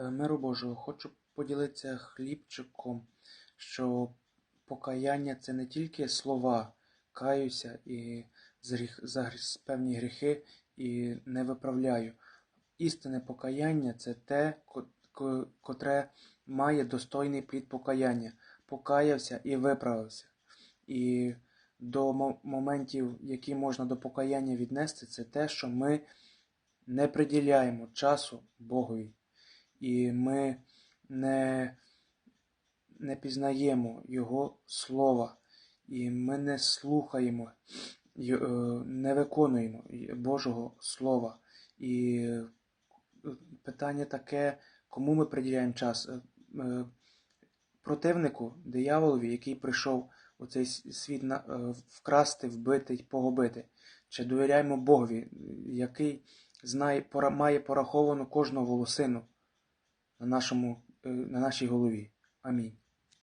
Е, Миру Божого, хочу поділитися хлібчиком, що покаяння це не тільки слова, каюся і за певні гріхи і не виправляю. Істинне покаяння це те, ко- ко- котре має достойний плід покаяння. Покаявся і виправився. І до моментів, які можна до покаяння віднести, це те, що ми не приділяємо часу Богові і ми не, не пізнаємо Його слова, і ми не слухаємо, е, не виконуємо Божого Слова. І е, питання таке, кому ми приділяємо час? Е, Противнику, дияволові, який прийшов у цей світ вкрасти, вбити й погубити. Чи довіряємо Богові, який знає, має пораховану кожну волосину на, нашому, е, на нашій голові. Амінь.